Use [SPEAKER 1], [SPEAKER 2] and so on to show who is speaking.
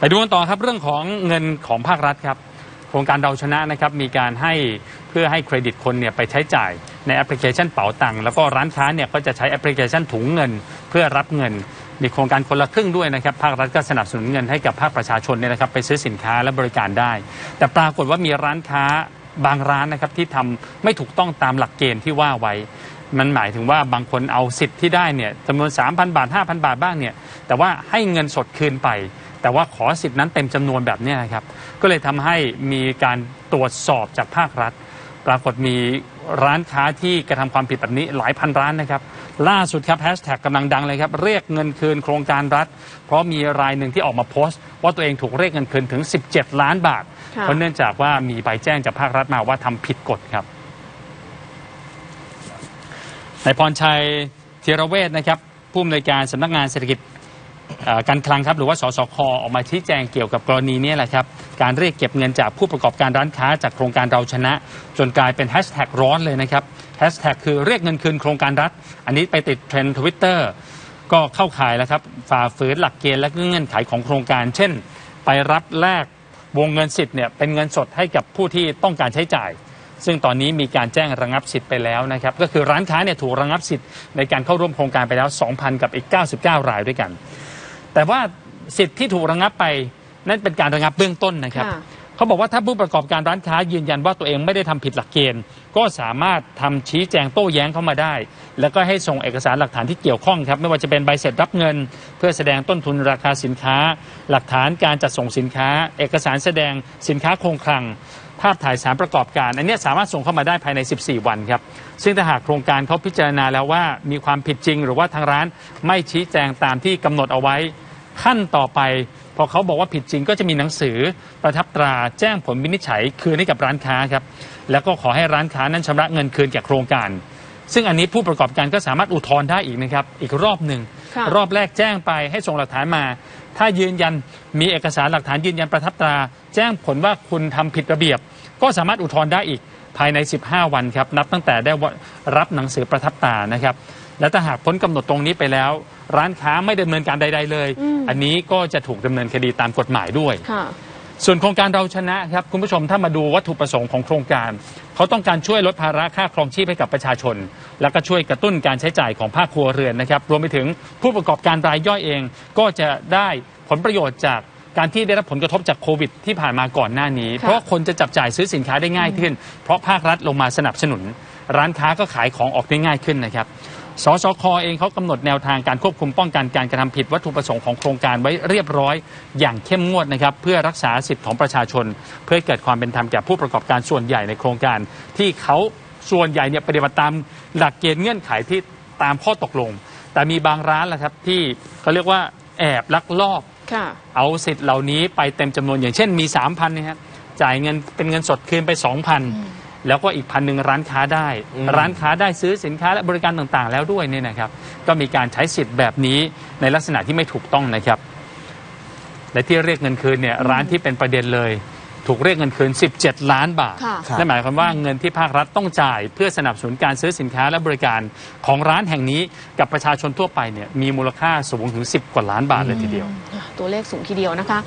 [SPEAKER 1] ไปดูกันต่อครับเรื่องของเงินของภาครัฐครับ โครงการเราชนะนะครับมีการให้เพื่อให้เครดิตคนเนี่ยไปใช้จ่ายในแอปพลิเคชันเป๋าตังค์แล้วก็ร้านค้าเนี่ยก็จะใช้แอปพลิเคชันถุงเงิน เพื่อรับเงิน มีโครงการคนละครึ่งด้วยนะครับภาครัฐก็สนับสนุนเงินให้กับภาคประชาชนเนี่ยนะครับไปซื้อสินค้าและบริการได้ แต่ปรากฏว่ามีร้านค้าบางร้านนะครับที่ทำไม่ถูกต้องตามหลักเกณฑ์ที่ว่าไว้มันหมายถึงว่าบางคนเอาสิทธิ์ที่ได้เนี่ยจำนวน 3,000 บาท 5,000 บาทบ้างเนี่ยแต่ว่าให้เงินสดคืนไป แต่ว่าขอสิทธิ์นั้นเต็มจำนวนแบบเนี้ยนะครับ ก็เลยทำให้มีการตรวจสอบจากภาครัฐ ปรากฏมีร้านค้าที่กระทำความผิดแบบนี้หลายพันร้านนะครับ ล่าสุดครับแฮชแท็กกำลังดังเลยครับ เรียกเงินคืนโครงการรัฐ เพราะมีรายหนึ่งที่ออกมาโพสต์ ว่าตัวเองถูกเรียกเงินคืนถึง 17 ล้านบาท
[SPEAKER 2] ค่ะ
[SPEAKER 1] เพราะเนื่องจากว่ามีใบแจ้งจากภาครัฐมาว่าทำผิดกฎครับนายพรชัยธีรเวชนะครับผู้อำนวยการสำนักงานเศรษฐกิจเอ่อ การคลังครับหรือว่าสสคออกมาชี้แจงเกี่ยวกับกรณีนี้แหละครับการเรียกเก็บเงินจากผู้ประกอบการร้านค้าจากโครงการเราชนะ จนกลายเป็นแฮชแท็กร้อนเลยนะครับแฮชแท็กคือเรียกเงินคืนโครงการรัฐ อันนี้ไปติดเทรนด์ทวิตเตอร์ก็เข้าข่ายแล้วครับฝ่าฝืนหลักเกณฑ์และเงื่อนไขของโครงการ เช่น ไปรับแลกวงเงินสิทธิ์เนี่ยเป็นเงินสดให้กับผู้ที่ต้องการใช้จ่าย ซึ่งตอนนี้มีการแจ้งระงับสิทธิ์ไปแล้วนะครับก็คือร้านค้าเนี่ยถูกระงับสิทธิ์ในการเข้าร่วมโครงการไปแล้ว 2,000 กับอีก 99 รายด้วยกัน แต่ว่าสิทธิ์ที่ถูกระงับไปนั่นเป็นการระงับเบื้องต้นนะครับ
[SPEAKER 2] ค่ะ
[SPEAKER 1] เขาบอกว่าถ้าผู้ประกอบการร้านค้ายืนยันว่าตัวเองไม่ได้ทำผิดหลักเกณฑ์ ก็สามารถทำชี้แจงโต้แย้งเข้ามาได้ แล้วก็ให้ส่งเอกสารหลักฐานที่เกี่ยวข้องครับ ไม่ว่าจะเป็นใบเสร็จรับเงิน เพื่อแสดงต้นทุนราคาสินค้า หลักฐานการจัดส่งสินค้า เอกสารแสดงสินค้าคงคลังภาพถ่ายสารประกอบการ อันเนี้ยสามารถส่งเข้ามาได้ภายใน 14 วันครับ ซึ่งถ้าหากโครงการเขาพิจารณาแล้วว่ามีความผิดจริง หรือว่าทางร้านไม่ชี้แจงตามที่กำหนดเอาไว้ ขั้นต่อไป พอเขาบอกว่าผิดจริงก็จะมีหนังสือประทับตราแจ้งผลวินิจฉัยคืนให้กับร้านค้าครับแล้วก็ขอให้ร้านค้านั้นชำระเงินคืนแก่โครงการ ซึ่งอันนี้ผู้ประกอบการก็สามารถอุทธรณ์ได้อีกนะครับอีกรอบหนึ่ง
[SPEAKER 2] ค่ะ
[SPEAKER 1] รอบแรกแจ้งไปให้ส่งหลักฐานมา ถ้ายืนยันมีเอกสารหลักฐานยืนยันประทับตรา แจ้งผลว่าคุณทำผิดระเบียบ ก็สามารถอุทธรณ์ได้อีกภายใน 15 วันครับนับตั้งแต่ได้รับหนังสือประทับตรานะครับ และถ้าหากพ้นกำหนดตรงนี้ไปแล้ว ร้านค้าไม่ดำเนินการใด ๆ เลย
[SPEAKER 2] อืม
[SPEAKER 1] อันนี้ก็จะถูกดำเนินคดีตามกฎหมายด้วย
[SPEAKER 2] ค่ะ
[SPEAKER 1] ส่วนโครงการเราชนะครับคุณผู้ชมถ้ามาดูวัตถุประสงค์ของโครงการ เขาต้องการช่วยลดภาระค่าครองชีพให้กับประชาชน แล้วก็ช่วยกระตุ้นการใช้จ่ายของภาคครัวเรือนนะครับ รวมไปถึงผู้ประกอบการรายย่อยเอง ก็จะได้ผลประโยชน์จากการที่ได้รับผลกระทบจากโควิดที่ผ่านมาก่อนหน้านี้
[SPEAKER 2] ค่ะ
[SPEAKER 1] เพราะคนจะจับจ่ายซื้อสินค้าได้ง่ายขึ้น เพราะภาครัฐลงมาสนับสนุน ร้านค้าก็ขายของออกได้ง่ายขึ้นนะครับ สสคเองเขากำหนดแนวทางการควบคุมป้องกันการกระทำผิดวัตถุประสงค์ของโครงการไว้เรียบร้อยอย่างเข้มงวดนะครับ เพื่อรักษาสิทธิของประชาชน เพื่อเกิดความเป็นธรรมแก่ผู้ประกอบการส่วนใหญ่ในโครงการ ที่เขาส่วนใหญ่เนี่ยปฏิบัติตามหลักเกณฑ์เงื่อนไขที่ตามข้อตกลง แต่มีบางร้านแหละครับที่เขาเรียกว่าแอบลักลอบเอาสิทธิ์เหล่านี้ไปเต็มจำนวนอย่างเช่นมี 3,000เนี่ยครับจ่ายเงินเป็นเงินสดคืนไป 2,000 แล้วก็อีกพันหนึ่งร้านค้าได้
[SPEAKER 3] อืม
[SPEAKER 1] ร้านค้าได้ซื้อสินค้าและบริการต่างๆ แล้วด้วยเนี่ยนะครับ ก็มีการใช้สิทธิ์แบบนี้ในลักษณะที่ไม่ถูกต้องนะครับ และที่เรียกเงินคืนเนี่ยร้านที่เป็นประเด็นเลย ถูกเรียกเงินคืน 17 ล้านบาท
[SPEAKER 2] ค่ะ
[SPEAKER 3] ครับ
[SPEAKER 1] นั่นหมายความว่าเงินที่ภาครัฐต้องจ่าย เพื่อสนับสนุนการซื้อสินค้าและบริการของร้านแห่งนี้กับประชาชนทั่วไปเนี่ยมีมูลค่าสูงถึง 10 กว่าล้านบาทเลยทีเดียว
[SPEAKER 2] ตัวเลขสูงทีเดียวนะคะ